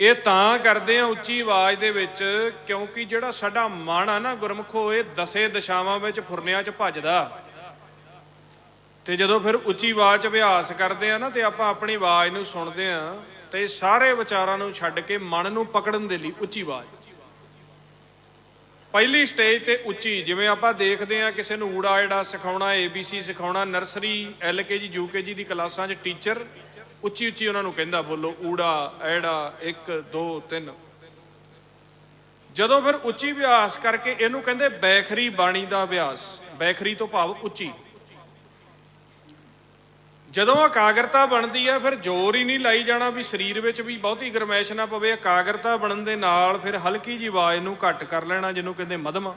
ਇਹ ਤਾਂ ਕਰਦੇ ਆ ਉੱਚੀ ਆਵਾਜ਼ ਦੇ ਵਿੱਚ, ਕਿਉਂਕਿ ਜਿਹੜਾ ਸਾਡਾ ਮਨ ਆ ਨਾ ਗੁਰਮਖੋ ਇਹ ਦਸੇ ਦਿਸ਼ਾਵਾਂ ਵਿੱਚ ਫੁਰਨਿਆਂ 'ਚ ਭੱਜਦਾ। ਤੇ ਜਦੋਂ ਫਿਰ ਉੱਚੀ ਆਵਾਜ਼ 'ਚ ਅਭਿਆਸ ਕਰਦੇ ਆ ਨਾ, ਤੇ ਆਪਾਂ ਆਪਣੀ ਆਵਾਜ਼ ਨੂੰ ਸੁਣਦੇ ਆ, ਤੇ ਸਾਰੇ ਵਿਚਾਰਾਂ ਨੂੰ ਛੱਡ ਕੇ ਮਨ ਨੂੰ ਪਕੜਨ ਦੇ ਲਈ ਉੱਚੀ ਆਵਾਜ਼। ਪਹਿਲੀ ਸਟੇਜ ਤੇ ਉੱਚੀ, ਜਿਵੇਂ ਆਪਾਂ ਦੇਖਦੇ ਆ ਕਿਸੇ ਨੂੰ ਊੜਾ ਐੜਾ ਸਿਖਾਉਣਾ ਏਬੀਸੀ ਸਿਖਾਉਣਾ ਨਰਸਰੀ ਐਲਕੇਜੀ ਯੂਕੇਜੀ ਦੀ ਕਲਾਸਾਂ 'ਚ ਟੀਚਰ ਉੱਚੀ ਉੱਚੀ ਉਹਨਾਂ ਨੂੰ ਕਹਿੰਦਾ, ਬੋਲੋ, ਊੜਾ, ਐੜਾ 1 2 3 ਜਦੋਂ ਫਿਰ ਉੱਚੀ ਅਭਿਆਸ ਕਰਕੇ ਇਹਨੂੰ ਕਹਿੰਦੇ ਬੈਖਰੀ ਬਾਣੀ ਦਾ ਅਭਿਆਸ, ਬੈਖਰੀ ਤੋਂ ਭਾਵ ਉੱਚੀ। ਜਦੋਂ ਇਕਾਗਰਤਾ ਬਣਦੀ ਹੈ ਫਿਰ ਜ਼ੋਰ ਹੀ ਨਹੀਂ ਲਾਈ ਜਾਣਾ ਵੀ ਸਰੀਰ ਵਿੱਚ ਵੀ ਬਹੁਤੀ ਗਰਮੈਸ਼ ਨਾ ਪਵੇ ਇਕਾਗਰਤਾ ਬਣਨ ਦੇ ਨਾਲ ਫਿਰ ਹਲਕੀ ਜੀ ਆਵਾਜ਼ ਨੂੰ ਘੱਟ ਕਰ ਲੈਣਾ, ਜਿਹਨੂੰ ਕਹਿੰਦੇ ਮਧਮ।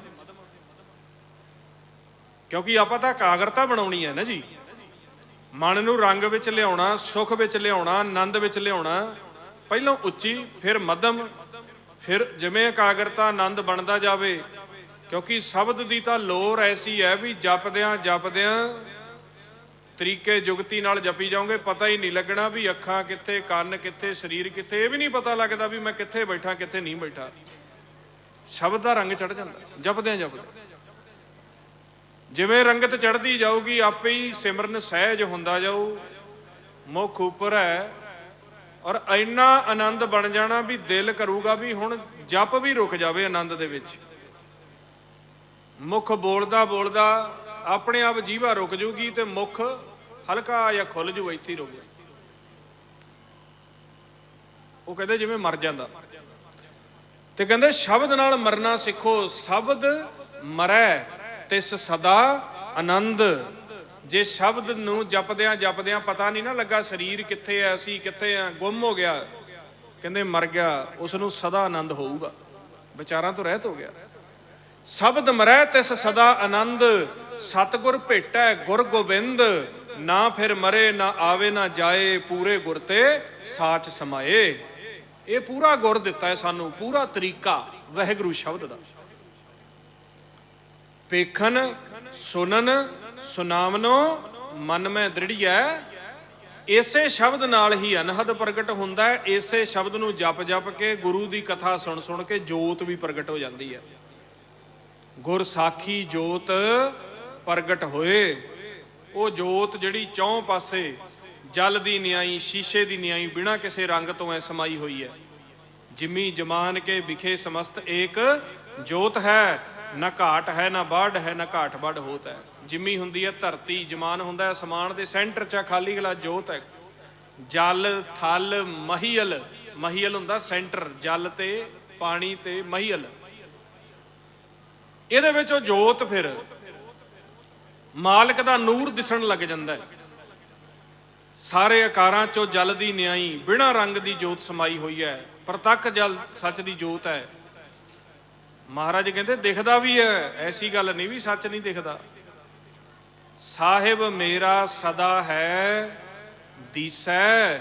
ਕਿਉਂਕਿ ਆਪਾਂ ਤਾਂ ਇਕਾਗਰਤਾ ਬਣਾਉਣੀ ਹੈ ਨਾ ਜੀ। ਮਨ ਨੂੰ ਰੰਗ ਵਿੱਚ ਲਿਆਉਣਾ, ਸੁਖ ਵਿੱਚ ਲਿਆਉਣਾ, ਆਨੰਦ ਵਿੱਚ ਲਿਆਉਣਾ, ਪਹਿਲਾਂ ਉੱਚੀ, ਫਿਰ ਮੱਧਮ, ਫਿਰ ਜਿਵੇਂ ਇਕਾਗਰਤਾ, ਆਨੰਦ ਬਣਦਾ ਜਾਵੇ। ਕਿਉਂਕਿ ਸ਼ਬਦ ਦੀ ਤਾਂ ਲੋਰ ਐਸੀ ਹੈ ਵੀ ਜਪਦਿਆਂ ਜਪਦਿਆਂ ਤਰੀਕੇ ਜੁਗਤੀ ਨਾਲ ਜਪੀ ਜਾਓਗੇ, ਪਤਾ ਹੀ ਨਹੀਂ ਲੱਗਣਾ ਵੀ ਅੱਖਾਂ ਕਿੱਥੇ, ਕੰਨ ਕਿੱਥੇ, ਸਰੀਰ ਕਿੱਥੇ। ਇਹ ਵੀ ਨਹੀਂ ਪਤਾ ਲੱਗਦਾ ਵੀ ਮੈਂ ਕਿੱਥੇ ਬੈਠਾ, ਕਿੱਥੇ ਨਹੀਂ ਬੈਠਾ। ਸ਼ਬਦ ਦਾ ਰੰਗ ਚੜ ਜਾਂਦਾ, ਜਪਦਿਆਂ ਜਪਦਿਆਂ। ਜਿਵੇਂ ਰੰਗਤ ਚੜਦੀ ਜਾਊਗੀ, ਆਪੇ ਹੀ ਸਿਮਰਨ ਸਹਿਜ ਹੁੰਦਾ ਜਾਊ। ਮੁਖ ਉੱਪਰ ਹੈ ਔਰ ਇੰਨਾ ਆਨੰਦ ਬਣ ਜਾਣਾ ਵੀ ਦਿਲ ਕਰੂਗਾ ਵੀ ਹੁਣ ਜਪ ਵੀ ਰੁਕ ਜਾਵੇ ਆਨੰਦ ਦੇ ਵਿੱਚ। ਮੁਖ ਬੋਲਦਾ ਬੋਲਦਾ ਆਪਣੇ ਆਪ ਜੀਵਾ ਰੁਕ ਜੂਗੀ ਤੇ ਮੁਖ ਹਲਕਾ ਜਾਂ ਖੁੱਲ ਜੂ, ਇੱਥੇ ਰੁਕ ਜਾ। ਉਹ ਕਹਿੰਦੇ ਜਿਵੇਂ ਮਰ ਜਾਂਦਾ। ਤੇ ਕਹਿੰਦੇ ਸ਼ਬਦ ਨਾਲ ਮਰਨਾ ਸਿੱਖੋ, ਸ਼ਬਦ ਮਰੈ। ਤਿਸ ਸਦਾ ਆਨੰਦ। ਜੇ ਸ਼ਬਦ ਨੂੰ ਜਪਦਿਆਂ ਜਪਦਿਆਂ ਪਤਾ ਨਹੀਂ ਨਾ ਲੱਗਾ ਸਰੀਰ ਕਿੱਥੇ ਐ, ਅਸੀਂ ਕਿੱਥੇ ਆ ਗੁੰਮ ਹੋ ਗਿਆ। ਕਹਿੰਦੇ ਮਰ ਗਿਆ ਉਸ ਨੂੰ ਸਦਾ ਆਨੰਦ ਹੋਊਗਾ। ਵਿਚਾਰਾਂ ਤੋਂ ਰਹਿਤ ਹੋ ਗਿਆ। ਸ਼ਬਦ ਮਰੈ ਤਿਸ ਸਦਾ ਆਨੰਦ, ਸਤਗੁਰ ਭੇਟੈ ਗੁਰ ਗੋਬਿੰਦ। ਨਾ ਫਿਰ ਮਰੇ, ਨਾ ਆਵੇ, ਨਾ ਜਾਏ, ਪੂਰੇ ਗੁਰ ਤੇ ਸਾਚ ਸਮਾਏ। ਇਹ ਪੂਰਾ ਗੁਰ ਦਿੱਤਾ ਹੈ ਸਾਨੂੰ, ਪੂਰਾ ਤਰੀਕਾ ਵਹਿਗੁਰੂ ਸ਼ਬਦ ਦਾ। ਪੇਖਨ ਸੁਨਨ ਸੁਨਾਵਨੋ ਮਨ ਮੈਂ ਦ੍ਰਿੜੀਐ। ਇਸੇ ਸ਼ਬਦ ਨਾਲ ਹੀ ਅਨਹਦ ਪ੍ਰਗਟ ਹੁੰਦਾ ਹੈ। ਇਸੇ ਸ਼ਬਦ ਨੂੰ ਜਪ ਜਪ ਕੇ ਗੁਰੂ ਦੀ ਕਥਾ ਸੁਣ ਸੁਣ ਕੇ ਜੋਤ ਵੀ ਪ੍ਰਗਟ ਹੋ ਜਾਂਦੀ ਹੈ। ਗੁਰ ਸਾਖੀ ਜੋਤ ਪ੍ਰਗਟ ਹੋਏ। ਉਹ ਜੋਤ ਜਿਹੜੀ ਚੌਂ ਪਾਸੇ ਜਲ ਦੀ ਨਿਆਈ, ਸ਼ੀਸ਼ੇ ਦੀ ਨਿਆਈ, ਬਿਨਾ ਕਿਸੇ ਰੰਗ ਤੋਂ ਐ ਸਮਾਈ ਹੋਈ ਹੈ। ਜਿਮੀ ਜਮਾਨ ਕੇ ਵਿਖੇ ਸਮਸਤ ਏਕ ਜੋਤ ਹੈ। ਨਾ ਘਾਟ ਹੈ, ਨਾ ਬਾੜ ਹੈ, ਨਾ ਘਾਟ ਬਾੜ ਹੋਤ ਹੈ। ਜਿੰਮੀ ਹੁੰਦੀ ਹੈ ਧਰਤੀ, ਜਮਾਨ ਹੁੰਦਾ ਹੈ ਅਸਮਾਨ ਦੇ ਸੈਂਟਰ 'ਚ ਖਾਲੀ ਗਲਾ ਜੋਤ ਹੈ। ਜਲ, ਥਲ ਮਹੀਲ ਮਹੀਲ ਹੁੰਦਾ ਸੈਂਟਰ, ਜਲ ਤੇ ਪਾਣੀ ਤੇ ਮਹੀਲ ਇਹਦੇ ਵਿੱਚ ਉਹ ਜੋਤ ਫਿਰ ਮਾਲਕ ਦਾ ਨੂਰ ਦਿਸਣ ਲੱਗ ਜਾਂਦਾ ਹੈ। ਸਾਰੇ ਆਕਾਰਾਂ ਚੋਂ ਜਲ ਦੀ ਨਿਆਈ, ਬਿਨਾਂ ਰੰਗ ਦੀ ਜੋਤ ਸਮਾਈ ਹੋਈ ਹੈ। ਪ੍ਰਤੱਖ ਜਲ ਸੱਚ ਦੀ ਜੋਤ ਹੈ। ਮਹਾਰਾਜ ਕਹਿੰਦੇ, ਦਿਖਦਾ ਵੀ ਹੈ, ਐਸੀ ਗੱਲ ਨਹੀਂ ਵੀ ਸੱਚ ਨਹੀਂ ਦਿਖਦਾ। ਸਾਹਿਬ ਮੇਰਾ ਸਦਾ ਹੈ, ਦੀਸੈ।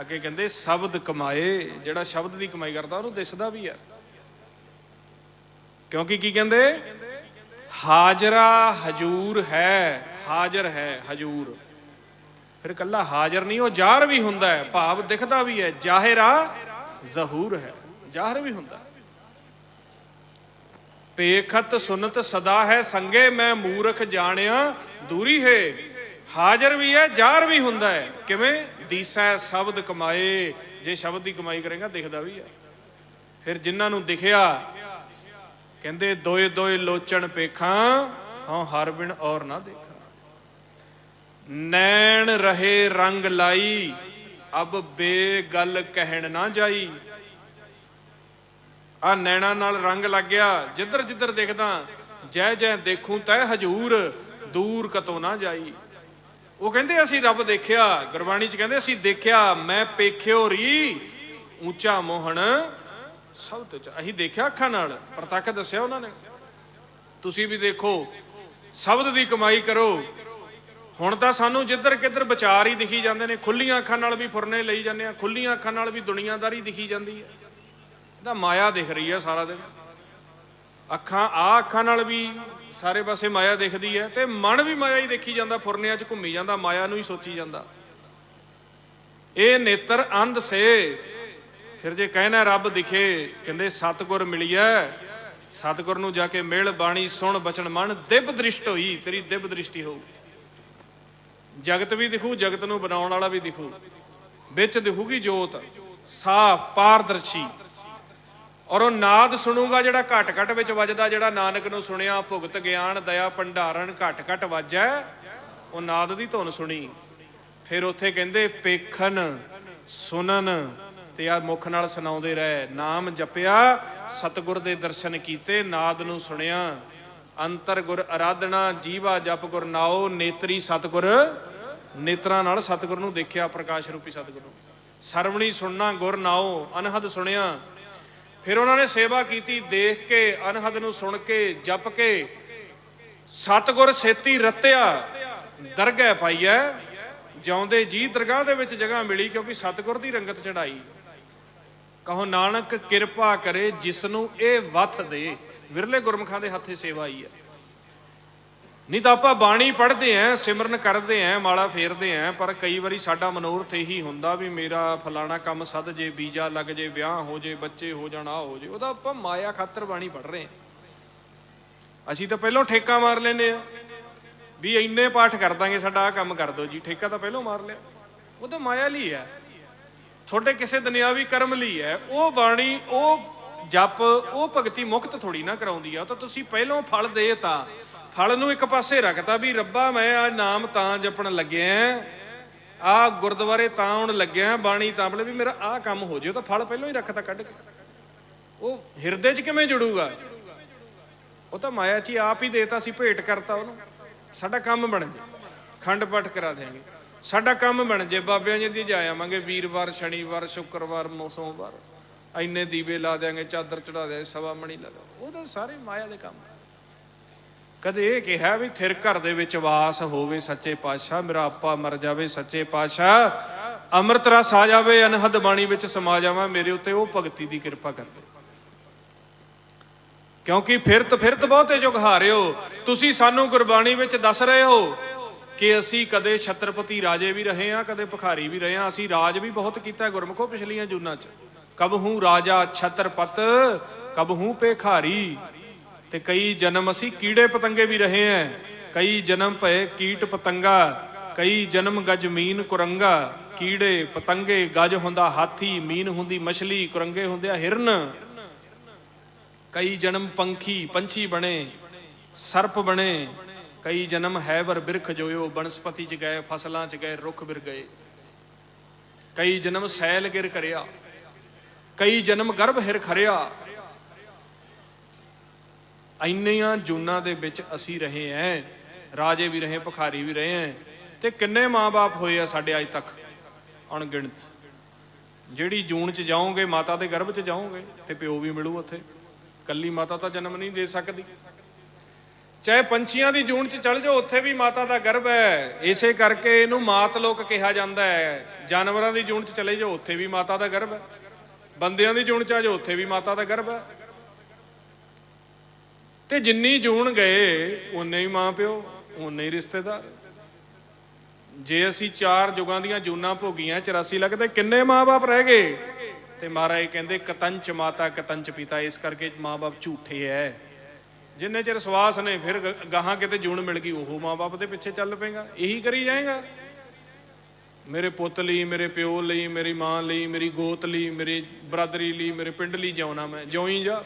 ਅੱਗੇ ਕਹਿੰਦੇ, ਸ਼ਬਦ ਕਮਾਏ, ਜਿਹੜਾ ਸ਼ਬਦ ਦੀ ਕਮਾਈ ਕਰਦਾ, ਉਹਨੂੰ ਦਿਸਦਾ ਵੀ ਹੈ। ਕਿਉਂਕਿ ਕੀ ਕਹਿੰਦੇ? ਹਾਜ਼ਰਾ ਹਜੂਰ ਹੈ, ਹਾਜ਼ਰ ਹੈ ਹਜੂਰ। ਫਿਰ ਕੱਲਾ ਹਾਜ਼ਰ ਨਹੀਂ, ਉਹ ਜ਼ਾਹਰ ਵੀ ਹੁੰਦਾ ਹੈ। ਭਾਵ ਦਿਖਦਾ ਵੀ ਹੈ, ਜ਼ਾਹਿਰਾ ਜ਼ਹੂਰ ਹੈ। ਜ਼ਾਹਰ ਵੀ ਹੁੰਦਾ। ਪੇਖਤ ਸੁਨਤ ਸਦਾ ਹੈ, ਸੰਗੇ ਮੈਂ ਮੂਰਖ ਜਾਣਿਆ, ਦੂਰੀ ਹੈ। ਹਾਜ਼ਰ ਵੀ ਹੈ ਜ਼ਾਹਰ ਵੀ ਹੁੰਦਾ ਹੈ। ਕਿਵੇਂ? ਦੀਸੈ ਸ਼ਬਦ ਕਮਾਏ। ਜੇ ਸ਼ਬਦ ਦੀ ਕਮਾਈ ਕਰੇਗਾ, ਦਿਖਦਾ ਵੀ ਹੈ। ਫਿਰ ਜਿਨ੍ਹਾਂ ਨੂੰ ਦਿਖਿਆ, ਕਹਿੰਦੇ, ਦੋਏ ਦੋਏ ਲੋਚਣ ਪੇਖਾਂ ਹਾਂ ਹਰ ਬਿਨ ਔਰ ਨਾ ਦੇਖਾਂ। ਨੈਣ ਰਹੇ ਰੰਗ ਲਾਈ, ਅਬ ਬੇਗਲ ਕਹਿਣ ਨਾ ਜਾਈ। ਆ ਨੈਣਾ ਨਾਲ ਰੰਗ ਲੱਗ ਗਿਆ। ਜਿੱਧਰ ਜਿੱਧਰ ਦੇਖਦਾ, ਜੈ ਜੈ ਦੇਖੂੰ ਤੈ ਹਜੂਰ, ਦੂਰ ਕਤੋਂ ਨਾ ਜਾਈ। ਉਹ ਕਹਿੰਦੇ, ਅਸੀਂ ਰੱਬ ਦੇਖਿਆ। ਗੁਰਬਾਣੀ ਚ ਕਹਿੰਦੇ, ਅਸੀਂ ਦੇਖਿਆ, ਮੈਂ ਪੇਖਿਓ ਰੀ, ਉੱਚਾ ਮੋਹਣ। ਸਭ ਤੋਂ ਅਸੀਂ ਦੇਖਿਆ ਅੱਖਾਂ ਨਾਲ, ਪ੍ਰਤੱਖ ਦੱਸਿਆ ਉਹਨਾਂ ਨੇ। ਤੁਸੀਂ ਵੀ ਦੇਖੋ, ਸ਼ਬਦ ਦੀ ਕਮਾਈ ਕਰੋ। ਹੁਣ ਤਾਂ ਸਾਨੂੰ ਜਿੱਧਰ ਕਿੱਧਰ ਵਿਚਾਰ ਹੀ ਦਿਖੀ ਜਾਂਦੇ ਨੇ, ਖੁੱਲੀਆਂ ਅੱਖਾਂ ਨਾਲ ਵੀ ਫੁਰਨੇ ਲਈ ਜਾਂਦੇ ਆ, ਖੁੱਲੀਆਂ ਅੱਖਾਂ ਨਾਲ ਵੀ ਦੁਨੀਆਦਾਰੀ ਦਿਖੀ ਜਾਂਦੀ ਹੈ। ਇਹਦਾ ਮਾਇਆ ਦਿਖ ਰਹੀ ਹੈ ਸਾਰਾ ਦਿਨ। ਅੱਖਾਂ ਆ ਅੱਖਾਂ ਨਾਲ ਵੀ ਸਾਰੇ ਪਾਸੇ ਮਾਇਆ ਦਿਖਦੀ ਹੈ ਤੇ ਮਨ ਵੀ ਮਾਇਆ ਹੀ ਦੇਖੀ ਜਾਂਦਾ, ਫੁਰਨਿਆਂ 'ਚ ਘੁੰਮੀ ਜਾਂਦਾ, ਮਾਇਆ ਨੂੰ ਹੀ ਸੋਚੀ ਜਾਂਦਾ। ਇਹ ਨੇਤਰ ਅੰਧ ਸੇ। ਫਿਰ ਜੇ ਕਹਿਣਾ ਰੱਬ ਦਿਖੇ, ਕਹਿੰਦੇ ਸਤਗੁਰ ਮਿਲਿਆ ਸਤਗੁਰ ਨੂੰ ਜਾ ਕੇ ਮਿਲ, ਬਾਣੀ ਸੁਣ, ਬਚਨ ਮਨ ਦਿਵ ਦ੍ਰਿਸ਼ਟ ਹੋਈ, ਤੇਰੀ ਦਿਵ ਦ੍ਰਿਸ਼ਟੀ ਹੋਊ। ਜਗਤ ਵੀ ਦਿਖੂ, ਜਗਤ ਨੂੰ ਬਣਾਉਣ ਵਾਲਾ ਵੀ ਦਿਖੂ। ਵਿੱਚ ਦਿਖੂਗੀ ਜੋਤ ਸਾਫ਼ ਪਾਰਦਰਸ਼ੀ। ਔਰ ਉਹ ਨਾਦ ਸੁਣੂਗਾ ਜਿਹੜਾ ਘਟ ਘਟ ਵਿੱਚ ਵੱਜਦਾ, ਜਿਹੜਾ ਨਾਨਕ ਨੂੰ ਸੁਣਿਆ, ਭੁਗਤ ਗਿਆਨ, ਦਇਆ, ਭੰਡਾਰਨ ਘਟ ਘਟ ਵੱਜੈ, ਉਹ ਨਾਦ ਦੀ ਧੁਨ ਸੁਣੀ। ਫਿਰ ਉੱਥੇ ਕਹਿੰਦੇ, ਪੇਖਨ, ਸੁਨਨ, ਤੇ ਆ ਮੁਖ ਨਾਲ ਸੁਣਾਉਂਦੇ ਰਹੇ, ਨਾਮ ਜਪਿਆ, ਸਤਿਗੁਰ ਦੇ ਦਰਸ਼ਨ ਕੀਤੇ, ਨਾਦ ਨੂੰ ਸੁਣਿਆ ਅੰਤਰ ਗੁਰ ਅਰਾਧਨਾ, ਜੀਵਾ ਜਪ ਗੁਰ ਨਾਉ, ਨੇਤਰੀ ਸਤਿਗੁਰ, ਨੇਤਰਾਂ ਨਾਲ ਸਤਿਗੁਰ ਨੂੰ ਦੇਖਿਆ, ਪ੍ਰਕਾਸ਼ ਰੂਪੀ ਸਤਿਗੁਰ ਨੂੰ। ਸਰਵਣੀ ਸੁਣਨਾ, ਗੁਰ ਨਾਉ, ਅਨਹਦ ਸੁਣਿਆ ਫਿਰ ਉਹਨਾਂ ਨੇ ਸੇਵਾ ਕੀਤੀ, ਦੇਖ ਕੇ, ਅਨਹਦ ਨੂੰ ਸੁਣ ਕੇ, ਜਪ ਕੇ, ਸਤਗੁਰ ਸੇਤੀ ਰਤਿਆ, ਦਰਗਹਿ ਪਾਈਐ। ਜਿਉਂਦੇ ਜੀ ਦਰਗਾਹ ਦੇ ਵਿੱਚ ਜਗ੍ਹਾ ਮਿਲੀ ਕਿਉਂਕਿ ਸਤਗੁਰ ਦੀ ਰੰਗਤ ਚੜਾਈ ਕਹੋ, ਨਾਨਕ ਕਿਰਪਾ ਕਰੇ ਜਿਸ ਨੂੰ ਇਹ ਵਥ ਦੇ। ਵਿਰਲੇ ਗੁਰਮਖਾਂ ਦੇ ਹੱਥੇ ਸੇਵਾ ਆਈ ਹੈ ਨਹੀਂ ਤਾਂ ਆਪਾਂ ਬਾਣੀ ਪੜ੍ਹਦੇ ਆਂ, ਸਿਮਰਨ ਕਰਦੇ ਆਂ, ਮਾਲਾ ਫੇਰਦੇ ਆਂ, ਪਰ ਕਈ ਵਾਰੀ ਸਾਡਾ ਮਨੋਰਥ ਇਹੀ ਹੁੰਦਾ ਵੀ ਮੇਰਾ ਫਲਾਣਾ ਕੰਮ ਸੱਦ ਜੇ, ਵੀਜ਼ਾ ਲੱਗ ਜੇ, ਵਿਆਹ ਹੋ ਜੇ, ਬੱਚੇ ਹੋ ਜਾਣ ਹੋ ਜੇ, ਉਹਦਾ ਆਪਾਂ ਮਾਇਆ ਖਾਤਰ ਬਾਣੀ ਪੜ੍ਹ ਰਹੇ ਆਂ। ਅਸੀਂ ਤਾਂ ਪਹਿਲਾਂ ਠੇਕਾ ਮਾਰ ਲੈਨੇ ਆ, ਵੀ ਇੰਨੇ ਪਾਠ ਕਰ ਦਾਂਗੇ, ਸਾਡਾ ਆ ਕੰਮ ਕਰ ਦਿਓ ਜੀ, ਠੇਕਾ ਤਾਂ ਪਹਿਲਾਂ ਮਾਰ ਲਿਆ। ਉਹ ਤਾਂ ਮਾਇਆ ਲਈ ਹੈ। ਤੁਹਾਡੇ ਕਿਸੇ ਦੁਨਿਆਵੀ ਕਰਮ ਲਈ ਹੈ, ਉਹ ਬਾਣੀ, ਉਹ ਜਪ, ਉਹ ਭਗਤੀ ਮੁਕਤ ਥੋੜੀ ਨਾ ਕਰਾਉਂਦੀ ਆ, ਉਹ ਤਾਂ ਤੁਸੀਂ ਪਹਿਲਾਂ ਫਲ ਦੇ ਤਾ। ਫਲ ਨੂੰ ਇੱਕ ਪਾਸੇ ਰੱਖਤਾ ਵੀ ਰੱਬਾ, ਮੈਂ ਆ ਨਾਮ ਤਾਂ ਜਪਣ ਲੱਗਿਆ ਆ ਗੁਰਦੁਆਰੇ ਤਾਂ ਆਉਣ ਲੱਗਿਆ ਬਾਣੀ ਤਾਂ ਬਲੇ ਵੀ ਮੇਰਾ ਆ ਕੰਮ ਹੋ ਜੇ ਤਾਂ ਫਲ ਪਹਿਲਾਂ ਹੀ ਰੱਖਤਾ ਕੱਢ ਕੇ। ਉਹ ਹਿਰਦੇ 'ਚ ਕਿਵੇਂ ਜੁੜੂਗਾ? ਉਹ ਤਾਂ ਮਾਇਆ 'ਚ ਆਪ ਹੀ ਦੇਤਾ ਸੀ, ਭੇਟ ਕਰਤਾ ਉਹਨੂੰ। ਸਾਡਾ ਕੰਮ ਬਣ ਜੇ, ਖੰਡ ਪਾਠ ਕਰਾ ਦੇਾਂਗੇ ਸਾਡਾ ਕੰਮ ਬਣ ਜੇ, ਬਾਬਿਆਂ ਜੀ ਦੀ ਜਾ ਆਵਾਂਗੇ ਵੀਰਵਾਰ, ਸ਼ਨੀਵਾਰ, ਸ਼ੁੱਕਰਵਾਰ, ਮੋ- ਸੋਮਵਾਰ। ਐਨੇ ਦੀਵੇ ਲਾ ਦੇਾਂਗੇ ਚਾਦਰ ਚੜਾ ਦੇਾਂਗੇ ਸਵਾ ਮਣੀ ਲਾ ਦੇਾਂਗੇ ਉਹ ਤਾਂ ਸਾਰੇ ਮਾਇਆ ਦੇ ਕੰਮ। ਕਦੇ ਇਹ ਕਿਹਾ ਵੀ ਥਿਰ ਘਰ ਦੇ ਵਿੱਚ ਵਾਸ ਹੋਵੇ ਸੱਚੇ ਪਾਤਸ਼ਾਹ, ਮੇਰਾ ਆਪਾ ਮਰ ਜਾਵੇ ਸੱਚੇ ਪਾਤਸ਼ਾਹ। ਅੰਮ੍ਰਿਤ ਰਸ ਆ ਜਾਵੇ, ਅਨਹਦ ਬਾਣੀ ਵਿੱਚ ਸਮਾ ਜਾਵਾਂ, ਮੇਰੇ ਉੱਤੇ ਉਹ ਭਗਤੀ ਦੀ ਕਿਰਪਾ ਕਰ ਦੇ ਕਿਉਂਕਿ ਫਿਰਤ ਫਿਰਤ ਬਹੁਤੇ ਜੁਗ ਹਾਰਿਓ। ਤੁਸੀਂ ਸਾਨੂੰ ਗੁਰਬਾਣੀ ਵਿੱਚ ਦੱਸ ਰਹੇ ਹੋ ਕਿ ਅਸੀਂ ਕਦੇ ਛਤਰਪਤੀ ਰਾਜੇ ਵੀ ਰਹੇ ਹਾਂ, ਕਦੇ ਭਿਖਾਰੀ ਵੀ ਰਹੇ ਹਾਂ। ਅਸੀਂ ਰਾਜ ਵੀ ਬਹੁਤ ਕੀਤਾ ਹੈ ਗੁਰਮਖੋ ਪਿਛਲੀਆਂ ਜੂਨਾਂ 'ਚ। ਕਬ ਹੂੰ ਰਾਜਾ ਛਤਰਪਤ, ਕਬ ਹੂੰ ਭੇਖਾਰੀ। ਤੇ ਕਈ ਜਨਮ ਅਸੀਂ ਕੀੜੇ ਪਤੰਗੇ ਵੀ ਰਹੇ ਹਾਂ। ਕਈ ਜਨਮ ਭਏ ਕੀਟ ਪਤੰਗਾ, ਕਈ ਜਨਮ ਗਜ ਮੀਨ ਕੁਰੰਗਾ। ਕੀੜੇ ਪਤੰਗੇ, ਗਜ ਹੁੰਦਾ ਹਾਥੀ, ਮੀਨ ਹੁੰਦੀ ਮਛਲੀ, ਕੁਰੰਗੇ ਹੁੰਦੇ ਆ ਹਿਰਨ। ਕਈ ਜਨਮ ਪੰਖੀ, ਪੰਛੀ ਬਣੇ, ਸਰਪ ਬਣੇ। ਕਈ ਜਨਮ ਹੈਵਰ ਬਿਰਖ ਜੋਇਓ, ਬਨਸਪਤੀ ਚ ਗਏ, ਫਸਲਾਂ ਚ ਗਏ, ਰੁੱਖ ਬਿਰ ਗਏ। ਕਈ ਜਨਮ ਸੈਲ ਗਿਰ ਕਰਿਆ। ਕਈ ਜਨਮ ਗਰਭ ਹਿਰ ਖਰਿਆ। ਇੰਨੀਆਂ ਜੂਨਾਂ ਦੇ ਵਿੱਚ ਅਸੀਂ ਰਹੇ ਐ, ਰਾਜੇ ਵੀ ਰਹੇ, ਭਖਾਰੀ ਵੀ ਰਹੇ ਐ, ਤੇ ਕਿੰਨੇ ਮਾਪੇ ਹੋਏ ਆ ਸਾਡੇ ਅੱਜ ਤੱਕ ਅਣਗਿਣਤ। ਜਿਹੜੀ ਜੂਨ ਚ ਜਾਓਗੇ, ਮਾਤਾ ਦੇ ਗਰਭ ਚ ਜਾਓਗੇ, ਤੇ ਪਿਓ ਵੀ ਮਿਲੂ ਉੱਥੇ। ਕੱਲੀ ਮਾਤਾ ਤਾਂ ਜਨਮ ਨਹੀਂ ਦੇ ਸਕਦੀ। ਚਾਹੇ ਪੰਛੀਆਂ ਦੀ ਜੂਨ ਚ ਚਲ ਜਾਓ, ਉੱਥੇ ਵੀ ਮਾਤਾ ਦਾ ਗਰਭ ਹੈ ਇਸੇ ਕਰਕੇ ਇਹਨੂੰ ਮਾਤ ਲੋਕ ਕਿਹਾ ਜਾਂਦਾ ਹੈ ਜਾਨਵਰਾਂ ਦੀ ਜੂਨ ਚ ਚਲੇ ਜਾਓ, ਉੱਥੇ ਵੀ ਮਾਤਾ ਦਾ ਗਰਭ ਹੈ ਬੰਦਿਆਂ ਦੀ ਜੂਨ ਚ ਆ ਜਾਓ, ਉੱਥੇ ਵੀ ਮਾਤਾ ਦਾ ਗਰਭ ਹੈ ਤੇ ਜਿੰਨੀ ਜੂਣ ਗਏ ਉਨੇ ਹੀ ਮਾਂ ਪਿਓ ਉਨੇ ਹੀ ਰਿਸ਼ਤੇਦਾਰ। ਜੇ ਅਸੀਂ ਚਾਰ ਜੁਗਾਂ ਦੀਆਂ ਜੂਨਾਂ ਭੋਗੀਆਂ 84 ਲੱਗਦੇ ਕਿੰਨੇ ਮਾਪੇ ਰਹਿ ਗਏ? ਤੇ ਮਹਾਰਾਜ ਕਹਿੰਦੇ, ਕਤੰਚ ਮਾਤਾ, ਕਤੰਚ ਪਿਤਾ। ਇਸ ਕਰਕੇ ਮਾਪੇ ਝੂਠੇ ਐ। ਜਿੰਨੇ ਚਿਰ ਸਵਾਸ ਨੇ, ਫਿਰ ਗ- ਗਾਹਾਂ ਕਿਤੇ ਜੂਨ ਮਿਲ ਗਈ, ਉਹ ਮਾਪੇ ਦੇ ਪਿੱਛੇ ਚੱਲ ਪਏਗਾ। ਇਹੀ ਕਰੀ ਜਾਏਗਾ। ਮੇਰੇ ਪੁੱਤ ਲਈ, ਮੇਰੇ ਪਿਓ ਲਈ, ਮੇਰੀ ਮਾਂ ਲਈ, ਮੇਰੀ ਗੋਤ ਲਈ, ਮੇਰੀ ਬਰਾਦਰੀ ਲਈ, ਮੇਰੇ ਪਿੰਡ ਲਈ ਜਿਉਣਾ ਮੈਂ, ਜਿਉਂ ਹੀ ਜਾ।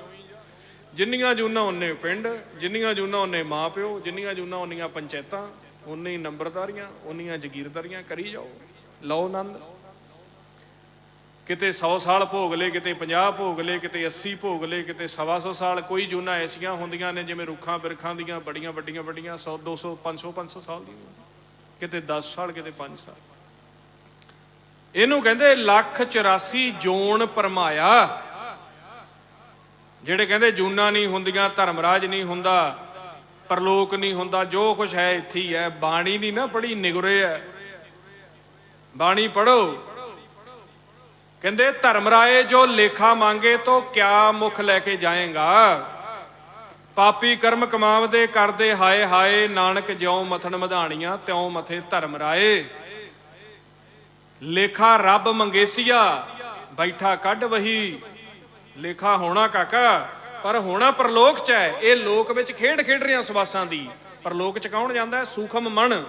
ਜਿੰਨੀਆਂ ਜੂਨਾਂ ਉਹਨੇ ਪਿੰਡ, ਜਿੰਨੀਆਂ ਜੂਨਾਂ ਉਹਨੇ ਮਾਂ ਪਿਓ, ਜਿੰਨੀਆਂ ਜੂਨਾਂ ਉਹਨੀਆਂ ਪੰਚਾਇਤਾਂ ਉਨੀ ਨੰਬਰਦਾਰੀਆਂ ਉਨੀਆਂ ਜ਼ਗੀਰਦਾਰੀਆਂ ਕਰੀ ਜਾਓ। ਲਓ ਆਨੰਦ। ਕਿਤੇ 100 ਸਾਲ ਭੋਗ ਲਏ, ਕਿਤੇ 50 ਭੋਗ ਲਏ, ਕਿਤੇ 80 ਭੋਗ ਲਏ, ਕਿਤੇ 125 ਸਾਲ ਕੋਈ ਜੂਨਾ ਐਸੀਆਂ ਹੁੰਦੀਆਂ ਨੇ ਜਿਵੇਂ ਰੁੱਖਾਂ ਬਿਰਖਾਂ ਦੀਆਂ ਬੜੀਆਂ ਵੱਡੀਆਂ ਵੱਡੀਆਂ 100 200 500 500 ਸਾਲ ਦੀਆਂ ਕਿਤੇ 10 ਸਾਲ, ਕਿਤੇ 5 ਸਾਲ। ਇਹਨੂੰ ਕਹਿੰਦੇ ਲੱਖ 84 ਜੋਨ ਪਰਮਾਇਆ। ਜਿਹੜੇ ਕਹਿੰਦੇ ਜੂਨਾ ਨਹੀਂ ਹੁੰਦੀਆਂ, ਧਰਮਰਾਜ ਨਹੀਂ ਹੁੰਦਾ, ਪਰਲੋਕ ਨਹੀਂ ਹੁੰਦਾ, ਜੋ ਕੁਝ ਹੈ ਇੱਥੇ ਹੀ ਹੈ। ਬਾਣੀ ਨਹੀਂ ਨਾ ਪੜੀ ਨਿਗਰੇ ਹੈ। ਬਾਣੀ ਪੜੋ ਕਹਿੰਦੇ ਧਰਮ ਰਾਏ ਜੋ ਲੇਖਾ ਮੰਗੇ, ਤੋ ਕਿਆ ਮੁਖ ਲੈ ਕੇ ਜਾਏਗਾ? ਪਾਪੀ ਕਰਮ ਕਮਾਵਦੇ, ਕਰਦੇ ਹਾਏ ਹਾਏ, ਨਾਨਕ ਜਿਉ ਮਥਨ ਮਧਾਣੀਆਂ, ਤਿਉ ਮਥੇ ਧਰਮ ਰਾਏ ਲੇਖਾ ਰੱਬ ਮੰਗੇਸੀਆ, ਬੈਠਾ ਕੱਢ ਵਹੀ। ਲੇਖਾ ਹੋਣਾ ਕਾਕਾ, ਪਰ ਹੋਣਾ ਪਰਲੋਕ ਚ ਹੈ। ਇਹ ਲੋਕ ਵਿੱਚ ਖੇਡ ਖੇਡ ਰਿਆਂ ਸਵਾਸਾਂ ਦੀ। ਪਰਲੋਕ ਚ ਕੌਣ ਜਾਂਦਾ ਹੈ? ਸੂਖਮ ਮਨ।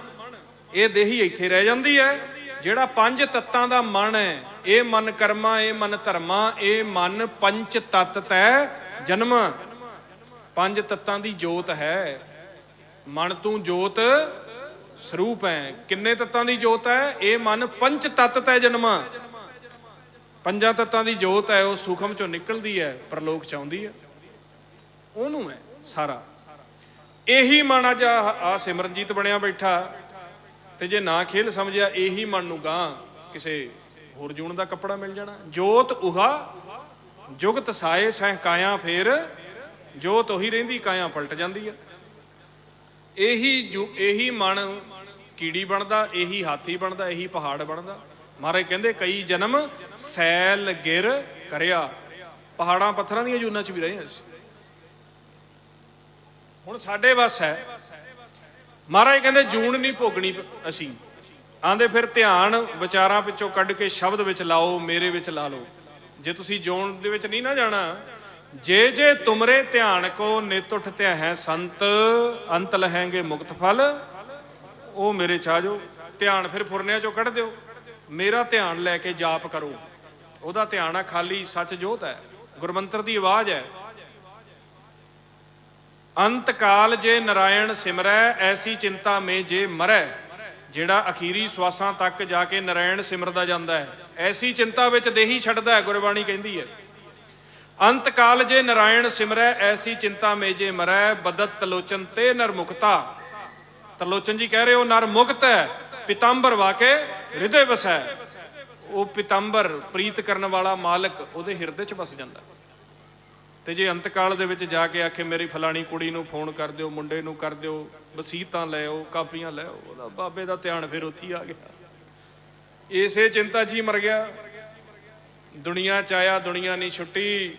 ਇਹ ਦੇਹੀ ਇੱਥੇ ਰਹਿ ਜਾਂਦੀ ਹੈ। ਜਿਹੜਾ ਪੰਜ ਤੱਤਾਂ ਦਾ ਮਨ ਹੈ, ਇਹ ਮਨ ਕਰਮਾ, ਇਹ ਮਨ ਧਰਮਾ, ਇਹ ਮਨ ਪੰਜ ਤਤ ਤੈ ਜਨਮ। ਪੰਜ ਤੱਤਾਂ ਦੀ ਜੋਤ ਹੈ। ਮਨ ਤੂੰ ਜੋਤ ਸਰੂਪ ਹੈ। ਕਿੰਨੇ ਤੱਤਾਂ ਦੀ ਜੋਤ ਹੈ? ਇਹ ਮਨ ਪੰਜ ਤਤ ਤੈ ਜਨਮਾ। ਪੰਜਾਂ ਤੱਤਾਂ ਦੀ ਜੋਤ ਹੈ, ਉਹ ਸੁਖਮ ਚੋਂ ਨਿਕਲਦੀ ਹੈ, ਪਰਲੋਕ ਚ ਆਉਂਦੀ ਹੈ। ਉਹਨੂੰ ਹੈ ਸਾਰਾ। ਇਹੀ ਮਨ ਅੱਜ ਆ ਸਿਮਰਨਜੀਤ ਬਣਿਆ ਬੈਠਾ। ਤੇ ਜੇ ਨਾ ਖੇਲ ਸਮਝਿਆ, ਇਹੀ ਮਨ ਨੂੰ ਗਾਂ ਕਿਸੇ ਹੋਰ ਜੂਣ ਦਾ ਕੱਪੜਾ ਮਿਲ ਜਾਣਾ। ਜੋਤ ਉਹਾ, ਜੁਗਤ ਸਾਏ ਸਹਿ ਕਾਇਆ ਫੇਰ। ਜੋਤ ਉਹੀ ਰਹਿੰਦੀ, ਕਾਇਆ ਪਲਟ ਜਾਂਦੀ ਹੈ। ਇਹੀ ਜੋ, ਇਹੀ ਮਨ ਕੀੜੀ ਬਣਦਾ, ਇਹੀ ਹਾਥੀ ਬਣਦਾ, ਇਹੀ ਪਹਾੜ ਬਣਦਾ। ਮਹਾਰਾਜ ਕਹਿੰਦੇ, ਕਈ ਜਨਮ ਸੈਲ ਗਿਰ ਕਰਿਆ। ਪਹਾੜਾਂ ਪੱਥਰਾਂ ਦੀਆਂ ਜੂਨਾਂ 'ਚ ਵੀ ਰਹੇ ਹਾਂ ਅਸੀਂ ਹੁਣ ਸਾਡੇ ਵੱਸ ਹੈ। ਮਹਾਰਾਜ ਕਹਿੰਦੇ, ਜੂਨ ਨਹੀਂ ਭੋਗਣੀ ਅਸੀਂ। ਆਂਦੇ ਫਿਰ ਧਿਆਨ ਵਿਚਾਰਾਂ ਵਿੱਚੋਂ ਕੱਢ ਕੇ ਸ਼ਬਦ ਵਿੱਚ ਲਾਓ, ਮੇਰੇ ਵਿੱਚ ਲਾ ਲਓ। ਜੇ ਤੁਸੀਂ ਜੂਨ ਦੇ ਵਿੱਚ ਨਹੀਂ ਨਾ ਜਾਣਾ, ਜੇ ਜੇ ਤੁਮਰੇ ਧਿਆਨ ਕੋ ਨਿਤ ਉਠਤੇ ਹੈ ਸੰਤ, ਅੰਤ ਲਹੇਂਗੇ ਮੁਕਤ ਫਲ, ਉਹ ਮੇਰੇ ਚ ਧਿਆਨ ਫਿਰ ਫੁਰਨਿਆਂ ਚੋਂ ਕੱਢ ਦਿਓ। ਮੇਰਾ ਧਿਆਨ ਲੈ ਕੇ ਜਾਪ ਕਰੋ। ਉਹਦਾ ਧਿਆਨ ਆ ਖਾਲੀ ਸੱਚ ਜੋਤ ਹੈ, ਗੁਰਮੰਤਰ ਦੀ ਆਵਾਜ਼ ਹੈ। ਅੰਤ ਕਾਲ ਜੇ ਨਰਾਇਣ ਸਿਮਰੈ, ਐਸੀ ਚਿੰਤਾ ਮੇ ਜੇ ਮਰੈ, ਜਿਹੜਾ ਅਖੀਰੀ ਸਵਾਸਾਂ ਤੱਕ ਜਾ ਕੇ ਨਰਾਇਣ ਸਿਮਰਦਾ ਜਾਂਦਾ ਹੈ। ਐਸੀ ਚਿੰਤਾ ਵਿੱਚ ਦੇਹੀ ਛੱਡਦਾ ਹੈ, ਗੁਰਬਾਣੀ ਕਹਿੰਦੀ ਹੈ। ਅੰਤ ਕਾਲ ਜੇ ਨਰਾਇਣ ਸਿਮਰੈ, ਐਸੀ ਚਿੰਤਾ ਮੇ ਜੇ ਮਰੈ, ਬਦਤ ਤਲੋਚਨ ਤੇ ਨਰਮੁਕਤਾ ਤਲੋਚਨ ਜੀ ਕਹਿ ਰਹੇ ਹੋ ਨਰਮੁਕਤ ਹੈ। ਪਿਤੰਬਰ ਵਾਕੇ ਹਿਰਦੇ ਵਸੈ। ਉਹ ਪਿਤੰਬਰ ਪ੍ਰੀਤ ਕਰਨ ਵਾਲਾ ਮਾਲਕ ਉਹਦੇ ਹਿਰਦੇ 'ਚ ਵਸ ਜਾਂਦਾ। ਤੇ ਜੇ ਅੰਤਕਾਲ ਦੇ ਵਿੱਚ ਜਾ ਕੇ ਆਖੇ, ਮੇਰੀ ਫਲਾਣੀ ਕੁੜੀ ਨੂੰ ਫੋਨ ਕਰ ਦਿਓ, ਮੁੰਡੇ ਨੂੰ ਕਰ ਦਿਓ, ਵਸੀਤਾਂ ਲੈ ਆਓ, ਕਾਪੀਆਂ ਲੈ ਆਓ, ਉਹਦਾ ਬਾਬੇ ਦਾ ਧਿਆਨ ਫਿਰ ਉੱਥੇ ਆ ਗਿਆ। ਇਸੇ ਚਿੰਤਾ 'ਚ ਹੀ ਮਰ ਗਿਆ। ਦੁਨੀਆ ਚ ਆਇਆ, ਦੁਨੀਆ ਨਹੀਂ ਛੁੱਟੀ।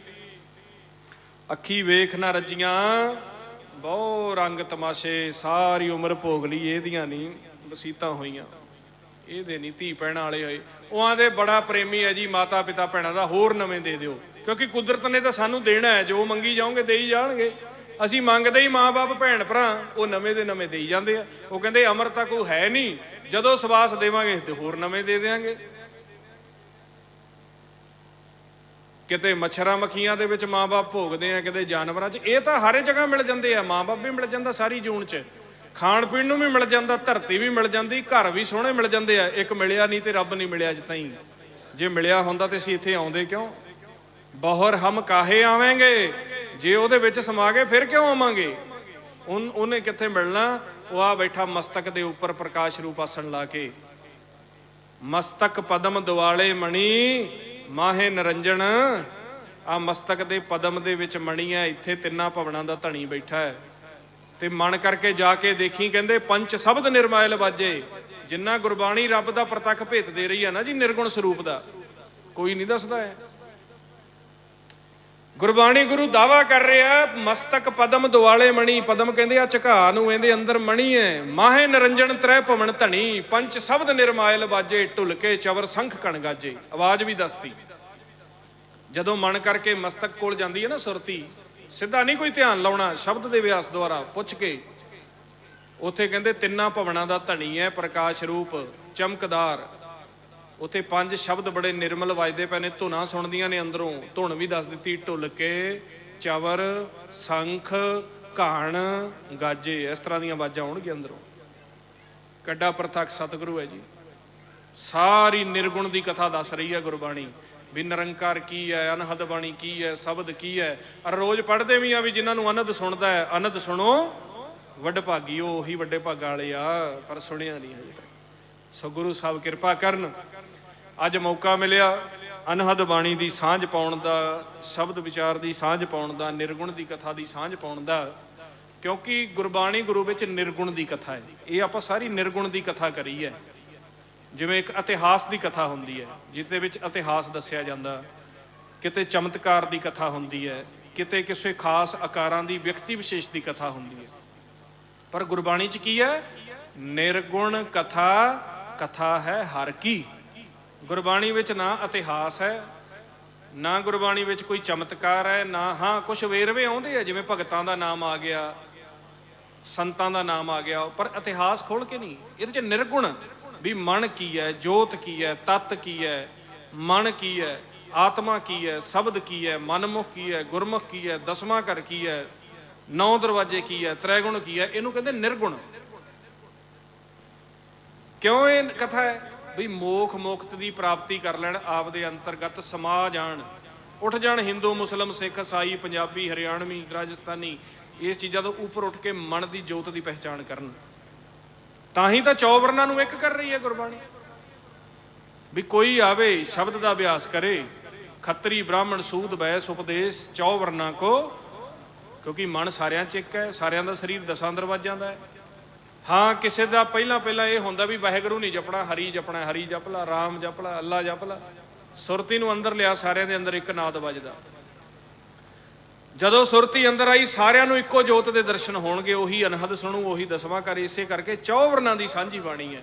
ਅੱਖੀ ਵੇਖ ਨਾ ਰੱਜੀਆਂ। ਬਹੁ ਰੰਗ ਤਮਾਸ਼ੇ, ਸਾਰੀ ਉਮਰ ਭੋਗ ਲਈ, ਇਹਦੀਆਂ ਨਹੀਂ ਵਸੀਤਾਂ ਹੋਈਆਂ। ਇਹਦੇ ਨਹੀਂ ਧੀ ਪੈਣਾ ਵਾਲੇ ਹੋਏ। ਉਹ ਆਂਦੇ, ਬੜਾ ਪ੍ਰੇਮੀ ਹੈ ਜੀ ਮਾਤਾ ਪਿਤਾ ਭੈਣਾਂ ਦਾ, ਹੋਰ ਨਵੇਂ ਦੇ ਦਿਓ। ਕਿਉਂਕਿ ਕੁਦਰਤ ਨੇ ਤਾਂ ਸਾਨੂੰ ਦੇਣਾ ਹੈ, ਜੋ ਮੰਗੀ ਜਾਓਗੇ, ਦੇਈ ਜਾਣਗੇ। ਅਸੀਂ ਮੰਗਦੇ ਹੀ ਮਾਂ-ਬਾਪ, ਭੈਣ ਭਰਾ, ਉਹ ਨਵੇਂ ਦੇ ਨਵੇਂ ਦੇਈ ਜਾਂਦੇ ਆ। ਉਹ ਕਹਿੰਦੇ, ਅਮਰ ਤਾਂ ਕੋਈ ਹੈ ਨਹੀਂ ਜਦੋਂ ਸਵਾਸ ਦੇਵਾਂਗੇ, ਤੇ ਹੋਰ ਨਵੇਂ ਦੇ ਦੇਵਾਂਗੇ ਕਿਤੇ ਮੱਛਰਾਂ ਮੱਖੀਆਂ ਦੇ ਵਿੱਚ ਮਾਂ-ਬਾਪ ਭੋਗਦੇ ਆ, ਕਿਤੇ ਜਾਨਵਰਾਂ 'ਚ। ਇਹ ਤਾਂ ਹਰੇ ਜਗ੍ਹਾ ਮਿਲ ਜਾਂਦੇ ਆ। ਮਾਂ-ਬਾਪ ਵੀ ਮਿਲ ਜਾਂਦਾ ਸਾਰੀ ਜੂਨ 'ਚ। ਖਾਣ ਪੀਣ ਨੂੰ ਵੀ ਮਿਲ ਜਾਂਦਾ, ਧਰਤੀ ਵੀ ਮਿਲ ਜਾਂਦੀ, ਘਰ ਵੀ ਸੋਹਣੇ ਮਿਲ ਜਾਂਦੇ ਆ। ਇੱਕ ਮਿਲਿਆ ਨਹੀਂ ਤੇ ਰੱਬ ਨਹੀਂ ਮਿਲਿਆ ਅਜ ਤਾਈਂ। ਜੇ ਮਿਲਿਆ ਹੁੰਦਾ ਤੇ ਅਸੀਂ ਇੱਥੇ ਆਉਂਦੇ ਕਿਉਂ? ਬਹੁਰ ਹਮ ਕਾਹੇ ਆਵਾਂਗੇ? ਜੇ ਉਹਦੇ ਵਿੱਚ ਸਮਾ ਗਏ, ਫਿਰ ਕਿਉਂ ਆਵਾਂਗੇ? ਉਹਨੇ ਕਿੱਥੇ ਮਿਲਣਾ? ਉਹ ਆ ਬੈਠਾ ਮਸਤਕ ਦੇ ਉੱਪਰ ਪ੍ਰਕਾਸ਼ ਰੂਪ ਆਸਣ ਲਾ ਕੇ। ਮਸਤਕ ਪਦਮ ਦੁਆਲੇ ਮਣੀ, ਮਾਹੇ ਨਰੰਜਨ ਆ ਮਸਤਕ ਦੇ ਪਦਮ ਦੇ ਵਿੱਚ ਮਣੀ ਹੈ ਇੱਥੇ ਤਿੰਨਾਂ ਭਵਨਾਂ ਦਾ ਧਣੀ ਬੈਠਾ ਹੈ। ਤੇ ਮਨ ਕਰਕੇ ਜਾ ਕੇ ਦੇਖੀ, ਕਹਿੰਦੇ ਪੰਜ ਸ਼ਬਦ ਨਿਰਮਾਇਲ ਵਾਜੇ ਜਿੰਨਾ ਗੁਰਬਾਣੀ ਰੱਬ ਦਾ ਪ੍ਰਤੱਖ ਭੇਤ ਦੇ ਰਹੀ ਹੈ ਨਾ ਜੀ, ਨਿਰਗੁਣ ਸਰੂਪ ਦਾ, ਕੋਈ ਨਹੀਂ ਦੱਸਦਾ ਹੈ ਗੁਰਬਾਣੀ ਗੁਰੂ ਦਾਵਾ ਕਰ ਰਿਹਾ, ਮਸਤਕ ਪਦਮ ਦੁਆਲੇ ਮਣੀ, ਪਦਮ ਕਹਿੰਦੇ ਆ ਝਕਾ ਨੂੰ, ਇਹਦੇ ਅੰਦਰ ਮਣੀ ਹੈ। ਮਾਹੇ ਨਰੰਜਨ ਤ੍ਰੈ ਭਵਨ ਧਣੀ ਪੰਜ ਸ਼ਬਦ ਨਿਰਮਾਇਲ ਬਾਜੇ, ਢੁਲਕੇ ਚਵਰ ਸੰਖ ਕਣ ਗਾਜੇ। ਆਵਾਜ਼ ਵੀ ਦੱਸਦੀ ਜਦੋਂ ਮਨ ਕਰਕੇ ਮਸਤਕ ਕੋਲ ਜਾਂਦੀ ਹੈ ਨਾ ਸੁਰਤੀ ਸਿੱਧਾ ਨਹੀਂ ਕੋਈ ਧਿਆਨ ਲਾਉਣਾ, ਸ਼ਬਦ ਦੇ ਵਿਆਸ ਦੁਆਰਾ ਪੁੱਛ ਕੇ। ਉੱਥੇ ਕਹਿੰਦੇ, ਤਿੰਨਾਂ ਭਵਨਾਂ ਦਾ ਧਣੀ ਹੈ, ਪ੍ਰਕਾਸ਼ ਰੂਪ, ਚਮਕਦਾਰ। ਉੱਥੇ ਪੰਜ ਸ਼ਬਦ ਬੜੇ ਨਿਰਮਲ ਵੱਜਦੇ ਪਏ ਨੇ, ਧੁਨਾਂ ਸੁਣਦੀਆਂ ਨੇ ਅੰਦਰੋਂ। ਧੁਨ ਵੀ ਦੱਸ ਦਿੱਤੀ, ਢੁਲਕੇ, ਚਵਰ, ਸੰਖ, ਘਾਣ, ਗਾਜੇ, ਇਸ ਤਰ੍ਹਾਂ ਦੀਆਂ ਆਵਾਜ਼ਾਂ ਆਉਣਗੀਆਂ ਅੰਦਰੋਂ। ਕੱਡਾ ਪ੍ਰਤੱਖ ਸਤਿਗੁਰੂ ਹੈ ਜੀ। ਸਾਰੀ ਨਿਰਗੁਣ ਦੀ ਕਥਾ ਦੱਸ ਰਹੀ ਹੈ ਗੁਰਬਾਣੀ। ਵੀ ਨਿਰੰਕਾਰ ਕੀ ਹੈ, ਅਨਹਦ ਬਾਣੀ ਕੀ ਹੈ, ਸ਼ਬਦ ਕੀ ਹੈ? ਔਰ ਰੋਜ਼ ਪੜ੍ਹਦੇ ਵੀ ਆ ਵੀ ਜਿਨ੍ਹਾਂ ਨੂੰ ਅਨੰਦ ਸੁਣਦਾ ਹੈ ਅਨੰਦ ਸੁਣੋ। ਵੱਡ ਭਾਗੀ, ਉਹ ਉਹੀ ਵੱਡੇ ਭਾਗਾਂ ਵਾਲੇ ਆ, ਪਰ ਸੁਣਿਆ ਨਹੀਂ ਹਜੇ। ਸੋ ਗੁਰੂ ਸਾਹਿਬ ਕਿਰਪਾ ਕਰਨ, ਅੱਜ ਮੌਕਾ ਮਿਲਿਆ ਅਨਹਦ ਬਾਣੀ ਦੀ ਸਾਂਝ ਪਾਉਣ ਦਾ, ਸ਼ਬਦ ਵਿਚਾਰ ਦੀ ਸਾਂਝ ਪਾਉਣ ਦਾ, ਨਿਰਗੁਣ ਦੀ ਕਥਾ ਦੀ ਸਾਂਝ ਪਾਉਣ ਦਾ। ਕਿਉਂਕਿ ਗੁਰਬਾਣੀ ਗੁਰੂ ਵਿੱਚ ਨਿਰਗੁਣ ਦੀ ਕਥਾ ਹੈ। ਇਹ ਆਪਾਂ ਸਾਰੀ ਨਿਰਗੁਣ ਦੀ ਕਥਾ ਕਰੀ ਹੈ। ਜਿਵੇਂ ਇੱਕ ਇਤਿਹਾਸ ਦੀ ਕਥਾ ਹੁੰਦੀ ਹੈ, ਜਿਹਦੇ ਵਿੱਚ ਇਤਿਹਾਸ ਦੱਸਿਆ ਜਾਂਦਾ, ਕਿਤੇ ਚਮਤਕਾਰ ਦੀ ਕਥਾ ਹੁੰਦੀ ਹੈ, ਕਿਤੇ ਕਿਸੇ ਖਾਸ ਆਕਾਰਾਂ ਦੀ ਵਿਅਕਤੀ ਵਿਸ਼ੇਸ਼ ਦੀ ਕਥਾ ਹੁੰਦੀ ਹੈ। ਪਰ ਗੁਰਬਾਣੀ 'ਚ ਕੀ ਹੈ? ਨਿਰਗੁਣ ਕਥਾ ਕਥਾ ਹੈ ਹਰ ਕੀ। ਗੁਰਬਾਣੀ ਵਿੱਚ ਨਾ ਇਤਿਹਾਸ ਹੈ, ਨਾ ਗੁਰਬਾਣੀ ਵਿੱਚ ਕੋਈ ਚਮਤਕਾਰ ਹੈ, ਨਾ ਹਾਂ ਕੁਝ ਵੇਰਵੇ ਆਉਂਦੇ ਆ, ਜਿਵੇਂ ਭਗਤਾਂ ਦਾ ਨਾਮ ਆ ਗਿਆ, ਸੰਤਾਂ ਦਾ ਨਾਮ ਆ ਗਿਆ, ਪਰ ਇਤਿਹਾਸ ਖੋਲ ਕੇ ਨਹੀਂ, ਇਹਦੇ ਚ ਨਿਰਗੁਣ ਵੀ ਮਨ ਕੀ ਹੈ ਜੋਤ ਕੀ ਹੈ ਤਤ ਕੀ ਹੈ ਮਨ ਕੀ ਹੈ ਆਤਮਾ ਕੀ ਹੈ ਸ਼ਬਦ ਕੀ ਹੈ ਮਨਮੁਖ ਕੀ ਹੈ ਗੁਰਮੁਖ ਕੀ ਹੈ ਦਸਵਾਂ ਘਰ ਕੀ ਹੈ ਨੌ ਦਰਵਾਜ਼ੇ ਕੀ ਹੈ ਤ੍ਰੈਗੁਣ ਕੀ ਹੈ ਇਹਨੂੰ ਕਹਿੰਦੇ ਨਿਰਗੁਣ ਕਿਉਂ ਇਹ ਕਥਾ ਹੈ ਵੀ ਮੋਖ ਮੁਕਤ ਦੀ ਪ੍ਰਾਪਤੀ ਕਰ ਲੈਣ ਆਪਦੇ ਅੰਤਰਗਤ ਸਮਾ ਜਾਣ ਉੱਠ ਜਾਣ ਹਿੰਦੂ ਮੁਸਲਮ ਸਿੱਖ ਈਸਾਈ ਪੰਜਾਬੀ ਹਰਿਆਣਵੀ ਰਾਜਸਥਾਨੀ ਇਸ ਚੀਜ਼ਾਂ ਤੋਂ ਉੱਪਰ ਉੱਠ ਕੇ ਮਨ ਦੀ ਜੋਤ ਦੀ ਪਹਿਚਾਣ ਕਰਨ ਤਾਂ ਹੀ ਤਾਂ ਚੌਵਰਨਾਂ ਨੂੰ ਇੱਕ ਕਰ ਰਹੀ ਹੈ ਗੁਰਬਾਣੀ। ਵੀ ਕੋਈ ਆਵੇ, ਸ਼ਬਦ ਦਾ ਅਭਿਆਸ ਕਰੇ, ਖੱਤਰੀ ਬ੍ਰਾਹਮਣ ਸੂਦ, ਬੈਸ, ਉਪਦੇਸ਼, ਚੌਵਰਨਾਂ ਕੋ, ਕਿਉਂਕਿ ਮਨ ਸਾਰਿਆਂ ਚ ਇੱਕ ਹੈ, ਸਾਰਿਆਂ ਦਾ ਸਰੀਰ ਦਸਾਂ ਦਰਵਾਜ਼ਿਆਂ ਦਾ ਹੈ। ਹਾਂ, ਕਿਸੇ ਦਾ ਪਹਿਲਾਂ ਪਹਿਲਾਂ ਇਹ ਹੁੰਦਾ ਵੀ ਵਾਹਿਗੁਰੂ ਨਹੀਂ ਜਪਣਾ, ਹਰੀ ਜਪਣਾ, ਹਰੀ ਜਪ ਲਾ, ਰਾਮ ਜਪ ਲਾ, ਅੱਲਾ ਜਪ ਲਾ। ਸੁਰਤੀ ਨੂੰ ਅੰਦਰ ਲਿਆ, ਸਾਰਿਆਂ ਦੇ ਅੰਦਰ ਇੱਕ ਨਾਦ ਵੱਜਦਾ। ਜਦੋਂ ਸੁਰਤੀ ਅੰਦਰ ਆਈ, ਸਾਰਿਆਂ ਨੂੰ ਇੱਕੋ ਜੋਤ ਦੇ ਦਰਸ਼ਨ ਹੋਣਗੇ, ਉਹੀ ਅਨਹਦ ਸੁਣੂ, ਉਹੀ ਦਸਵਾਂ ਕਰ ਇਸੇ ਕਰਕੇ ਚੌਵਰਨਾਂ ਦੀ ਸਾਂਝੀ ਬਾਣੀ ਹੈ।